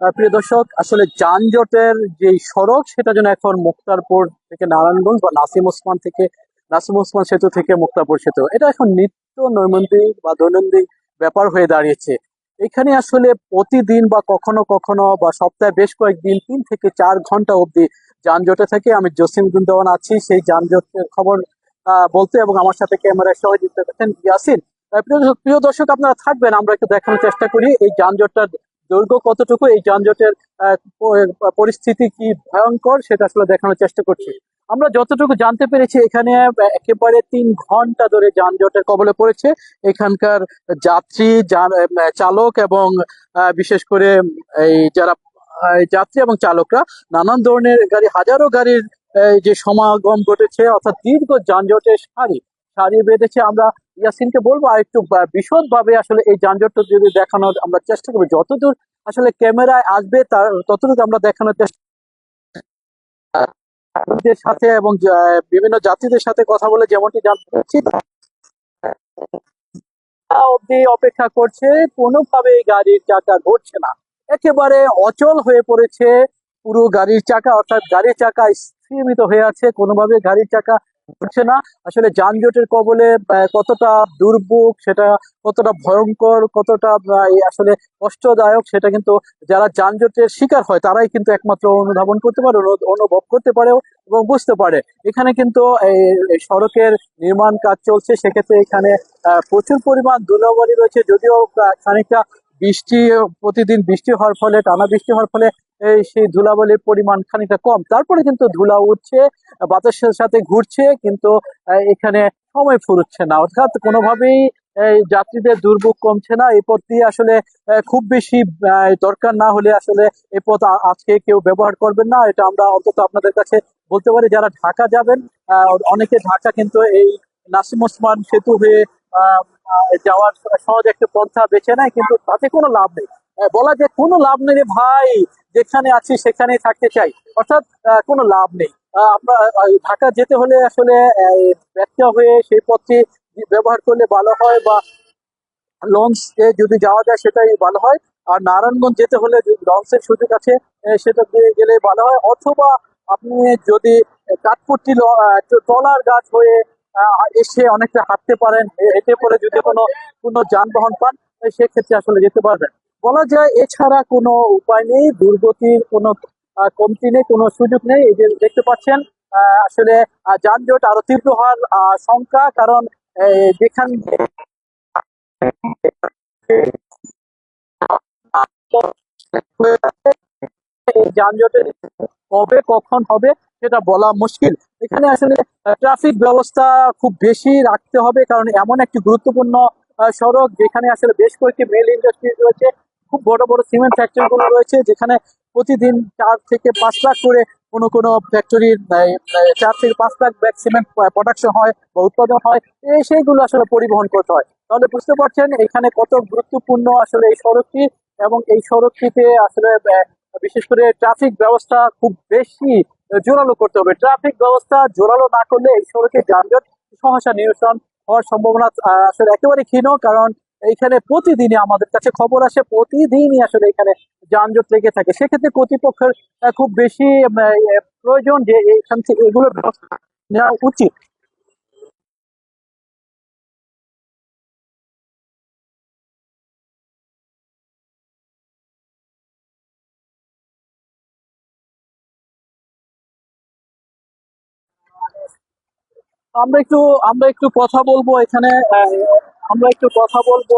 প্রিয় দর্শক, আসলে যানজটের যে সড়ক, সেটা যেন এখন মুক্তারপুর থেকে নারায়ণগঞ্জ বা নাসিম ওসমান থেকে, নাসিম ওসমান সেতু থেকে মুক্তারপুর সেতু। এটা এখন নিত্য নৈমিত্তিক বা দৈনন্দিন ব্যাপার হয়ে দাঁড়িয়েছে। এখানে আসলে প্রতিদিন বা কখনো কখনো বা সপ্তাহে বেশ কয়েকদিন, তিন থেকে চার ঘণ্টা অবধি যানজটে থাকে। আমি জসিম দেওয়ান আছি, সেই যানজটের খবর বলতে এবং আমার সাথে ক্যামেরায় সহযোগিতা করছেন ইয়াসিন। প্রিয় দর্শক আপনারা থাকবেন, আমরা একটু দেখানোর চেষ্টা করি। এই যানজটটার দৈর্ঘ্য কতটুকু? এই যানজটের পরিস্থিতি কি ভয়ঙ্কর সেটা আসলে দেখানোর চেষ্টা করছি। আমরা যতটুকু জানতে পেরেছি, এখানে একেবারে তিন ঘণ্টা ধরে যানজটের কবলে পড়েছে। এখানকার যাত্রী চালক এবং বিশেষ করে এই যারা যাত্রী এবং চালকরা, নানান ধরনের গাড়ি, হাজারো গাড়ির যে সমাগম ঘটেছে, অর্থাৎ দীর্ঘ যানজটের সারি সারি বেঁধেছে। আমরা ইয়াসিনকে বলব আর একটু বিশদ ভাবে আসলে এই যানজটটা যদি দেখানোর আমরা চেষ্টা করব, যতদূর আসলে ক্যামেরায় আসবে তার, ততটুকু আমরা দেখানোর চেষ্টা সাথে এবং বিভিন্ন যাত্রীদের সাথে কথা বলে যেমনটি জানতে পারছি তা অবধি অপেক্ষা করছে, কোনোভাবে গাড়ির চাকা ঘুরছে না। একেবারে অচল হয়ে পড়েছে পুরো গাড়ির চাকা, অর্থাৎ গাড়ির চাকা স্থিমিত হয়ে আছে, কোনোভাবে গাড়ির চাকা ঘুরছে না। আসলে যানজটের কবলে কতটা দুর্ভোগ, সেটা কতটা ভয়ঙ্কর, কতটা আসলে কষ্টদায়ক, সেটা কিন্তু যারা যানজটের শিকার হয়, তারাই কিন্তু একমাত্র অনুধাবন করতে পারে অনুভব করতে পারে এবং বুঝতে পারে। এখানে কিন্তু এই সড়কের নির্মাণ কাজ চলছে, সেক্ষেত্রে এখানে প্রচুর পরিমাণ ধুলোবালি রয়েছে, যদিও খানিকটা বৃষ্টি, প্রতিদিন বৃষ্টি হওয়ার ফলে, টানা বৃষ্টি হওয়ার ফলে, এই সেই ধুলাবালির পরিমাণ খানিকটা কম। তারপরে কিন্তু ধুলা উঠছে, বাতাসের সাথে ঘুরছে, কিন্তু এখানে সময় ফুরুচ্ছে না। অর্থাৎ কোনোভাবেই যাত্রীদের দুর্ভোগ কমছে না। এই পথ দিয়ে আসলে খুব বেশি দরকার না হলে আসলে এই পথ আজকে কেউ ব্যবহার করবেন না। এটা আমরা অন্তত আপনাদের কাছে বলতে পারি, যারা ঢাকা যাবেন অনেকে ঢাকা কিন্তু এই নাসিম ওসমান সেতু হয়ে যাওয়ার সহজ একটা পন্থা বেছে নেয়, কিন্তু তাতে কোনো লাভ নেই। বলা যে কোনো লাভ নেই ভাই, যেখানে আছি সেখানেই থাকতে চাই। অর্থাৎ কোনো লাভ নেই। আপনার ঢাকা যেতে হলে আসলে ব্যর্থ হয়ে সেই পথটি ব্যবহার করলে ভালো হয় বা লঞ্চ যদি যাওয়া যায় সেটাই ভালো হয়। আর নারায়ণগঞ্জ যেতে হলে লঞ্চের সুযোগ আছে সেটা দিয়ে গেলে ভালো হয়। অথবা আপনি যদি কাঠপুট্টি ট্রলার গাছ হয়ে এসে অনেকটা হাঁটতে পারেন হেঁটে পরে যদি কোনো কোনো যানবাহন পান সেক্ষেত্রে আসলে যেতে পারবেন। বলা যায় এছাড়া কোনো উপায় নেই, দুর্গতির কোনো কমতি নেই, কোনো সুযোগ নেই। এই যে দেখতে পাচ্ছেন আসলে যানজট আরও তীব্র হওয়ার শঙ্কা, কারণ যেখান যানজটের কবে, কখন হবে, সেটা বলা মুশকিল। এখানে আসলে ট্রাফিক ব্যবস্থা খুব বেশি রাখতে হবে কারণ এমন একটি গুরুত্বপূর্ণ সড়ক যেখানে আসলে বেশ কয়েকটি মেল ইন্ডাস্ট্রি রয়েছে, খুব বড় বড় সিমেন্ট ফ্যাক্টরি গুলো রয়েছে, যেখানে প্রতিদিন চার থেকে পাঁচ লাখ করে কোনো কোনো ফ্যাক্টরির চার থেকে পাঁচ লাখ ব্যাগ সিমেন্ট প্রোডাকশন হয় বা উৎপাদন হয়, এই সেইগুলো আসলে পরিবহন করতে হয়। তাহলে বুঝতে পারছেন এখানে কত গুরুত্বপূর্ণ আসলে এই সড়কটি এবং এই সড়কটিতে আসলে বিশেষ করে ট্রাফিক ব্যবস্থা খুব বেশি জোরালো করতে হবে। ট্রাফিক ব্যবস্থা জোরালো না করলে এই সড়কে যানজট, সহসা নিরসন হওয়ার সম্ভাবনা আসলে একেবারে ক্ষীণ, কারণ এইখানে প্রতিদিনই আমাদের কাছে খবর আসে, প্রতিদিনই আসলে এখানে যানজট লেগে থাকে। সেক্ষেত্রে কর্তৃপক্ষের খুব বেশি প্রয়োজন যে এখান থেকে এগুলোর ব্যবস্থা নেওয়া উচিত। আমরা একটু আমরা একটু কথা বলব এখানে আমরা একটু কথা বলব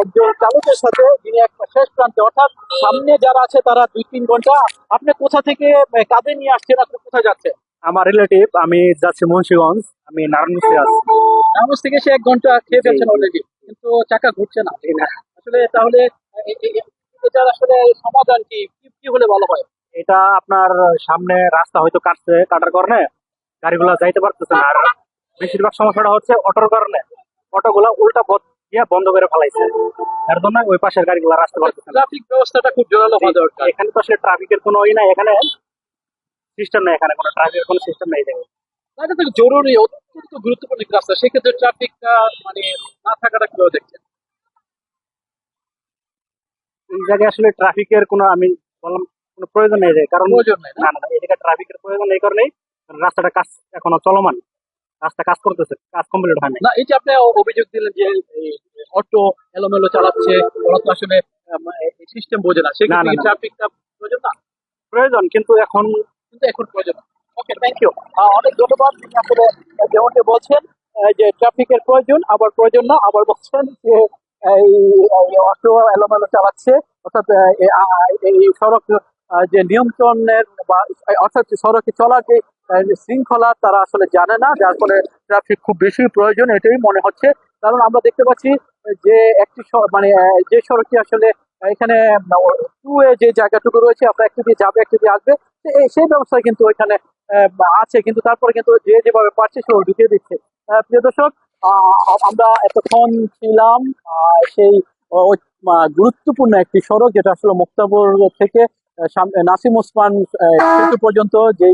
একজন চালকের সাথে যিনি একটা শেষ প্রান্তে। অর্থাৎ সামনে যারা আছে তারা দুই তিন ঘণ্টা আপনি কোথা থেকে কাঁধে নিয়ে আসছেন আপনি কোথায় যাচ্ছেন? আমার রিলেটিভ আমি যাচ্ছি মুন্সিগঞ্জ আমি নারায়ণগঞ্জে আছি। নারায়ণগঞ্জ থেকে সে এক ঘণ্টা খেয়ে ফেলছেন অলরেডি কিন্তু চাকা ঘুরছে না। আসলে তাহলে এটার আসলে সমাধান কি? কি কি হলে ভালো হয়? এটা আপনার সামনে রাস্তা হয়তো কাটছে কাটার কারণে গাড়িগুলা যাইতে পারতেছে না। আর বেশিরভাগ সমস্যাটা হচ্ছে অটোর কারণে। অটোগুলা উল্টা পথ দিয়ে বন্ধ করে ফেলাইছে। এর জন্য ওই পাশের গাড়িগুলা রাস্তা পারতেছে না। ট্রাফিক ব্যবস্থাটা খুব জোরালো হওয়া দরকার। এখানে তো আসলে ট্রাফিকের কোনো ই নাই এখানে সিস্টেম নেই এখানে কোনো ট্রাফিকের কোনো সিস্টেম নেই দেখুন এটা তো জরুরি অত্যন্ত গুরুত্বপূর্ণ একটি রাস্তা। সেক্ষেত্রে ট্রাফিকটা মানে না থাকাটা কীভাবে দেখছেন? এই জায়গায় আসলে ট্রাফিকের কোনো আমি বললাম কোনো প্রয়োজন নেই যে কারণ প্রয়োজন নেই না? না না না, এই জায়গায় ট্রাফিকের প্রয়োজন এই কারণেই কারণ রাস্তাটা কাজ এখনও চলমান। রাস্তা কাজ করতেছে কাজ কমপ্লিট হয় না এই যে আপনি অভিযোগ দিলেন যে অটো এলোমেলো চালাচ্ছে ওরা তো আসলে সিস্টেম বোঝে না। সেক্ষেত্রে। ট্রাফিকটা প্রয়োজন না? প্রয়োজন কিন্তু এখন কিন্তু এখন প্রয়োজন ওকে থ্যাংক ইউ অনেক ধন্যবাদ। আসলে যেমনটি বলছেন যে ট্রাফিকের প্রয়োজন আবার প্রয়োজন না আবার বলছেন যে এই অটো এলোমেলো চালাচ্ছে অর্থাৎ এই সড়ক যে নিয়ন্ত্রণের বা, অর্থাৎ সড়কে চলার যে শৃঙ্খলা, তারা আসলে জানে না, যার ফলে ট্রাফিক খুব বেশি প্রয়োজন, এটাই মনে হচ্ছে। কারণ আমরা দেখতে পাচ্ছি যে একটি মানে যে সড়কটি আসলে এখানে টু এ যে জায়গাটুকু রয়েছে, আপনার একটু দিয়ে যাবে, একটু দিয়ে আসবে সেই ব্যবস্থা কিন্তু ওইখানে আছে, কিন্তু তারপরে কিন্তু যে যেভাবে পারছে সে ঢুকিয়ে দিচ্ছে। প্রিয় দর্শক আমরা এতক্ষণ ছিলাম সেই গুরুত্বপূর্ণ একটি সড়ক, যেটা আসলে মুক্তাপুর থেকে নাসিম ওসমান সেতু পর্যন্ত যে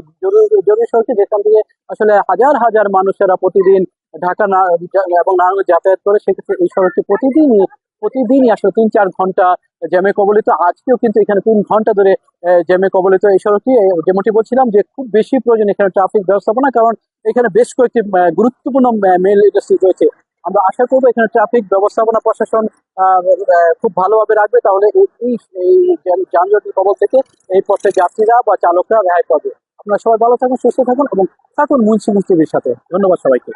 জরুরি সড়কটি যেখান থেকে আসলে হাজার হাজার মানুষেরা প্রতিদিন ঢাকা এবং নারায়ণগঞ্জ যাতায়াত করে, সেক্ষেত্রে এই সড়কটি প্রতিদিনই প্রতিদিনই আসলে তিন চার ঘণ্টা জ্যামে কবলিত। আজকেও কিন্তু এখানে তিন ঘণ্টা ধরে জ্যামে কবলিত এই সড়কটি। যেমনটি বলছিলাম যে খুব বেশি প্রয়োজন এখানে ট্রাফিক ব্যবস্থাপনা, কারণ এখানে বেশ কয়েকটি গুরুত্বপূর্ণ মেল ইন্ডাস্ট্রি রয়েছে। আমরা আশা করব এখানে ট্রাফিক ব্যবস্থাপনা প্রশাসন খুব ভালোভাবে রাখবে। তাহলে এই যানজটের কবল থেকে এই পথে যাত্রীরা বা চালকরা রেহাই পাবে। আপনারা সবাই ভালো থাকুন, সুস্থ থাকুন এবং থাকুন মুন্সি মুন্সির সাথে। ধন্যবাদ সবাইকে।